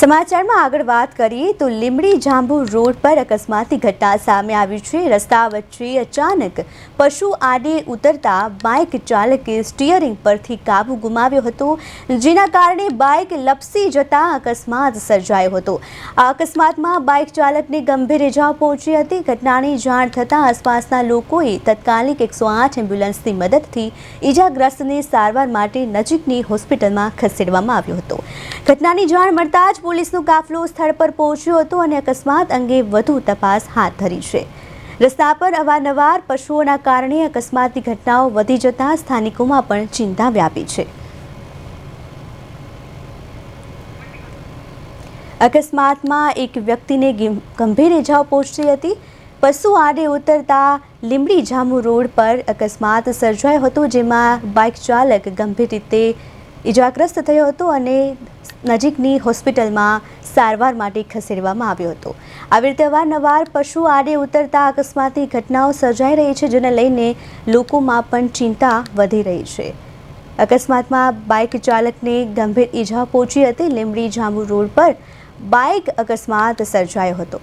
સમાચારમાં આગળ વાત કરીએ તો લીમડી જાંબુ રોડ પર અકસ્માતની ઘટના સામે આવી છે. રસ્તા વચ્ચે અચાનક પશુ આડે ઉતરતા બાઇક ચાલકે સ્ટીયરિંગ પરથી કાબુ ગુમાવ્યો હતો, જેના કારણે બાઇક લપસી જતા અકસ્માત સર્જાયો હતો. આ અકસ્માતમાં બાઇક ચાલકને ગંભીર ઇજાઓ પહોંચી હતી. ઘટનાની જાણ થતાં આસપાસના લોકોએ તત્કાલિક એકસો આઠ એમ્બ્યુલન્સની મદદથી ઇજાગ્રસ્તને સારવાર માટે નજીકની હોસ્પિટલમાં ખસેડવામાં આવ્યો હતો. ઘટનાની જાણ મળતા જ પોલીસનો કાફલો સ્થળ પર પહોંચ્યો હતો અને અકસ્માત અંગે વધુ તપાસ હાથ ધરી છે. રસ્તા પર અવારનવાર પશુઓના કારણે અકસ્માતની ઘટનાઓ વધી જતા સ્થાનિકોમાં પણ ચિંતા વ્યાપી છે. અકસ્માતમાં એક વ્યક્તિને ગંભીર ઇજાઓ પહોંચી હતી. પશુ આડે ઉતરતા લીમડી જામુ રોડ પર અકસ્માત સર્જાયો હતો, જેમાં બાઇક ચાલક ગંભીર રીતે ઇજાગ્રસ્ત થયો હતો અને નજીકની હોસ્પિટલમાં સારવાર માટે ખસેડવામાં આવ્યો હતો. આવી રીતે અવારનવાર પશુ આડે ઉતરતા અકસ્માતની ઘટનાઓ સર્જાઈ રહી છે, જેને લઈને લોકોમાં પણ ચિંતા વધી રહી છે. અકસ્માતમાં બાઇક ચાલકને ગંભીર ઈજા પહોંચી હતી. લીમડી જાંબુ રોડ પર બાઇક અકસ્માત સર્જાયો હતો.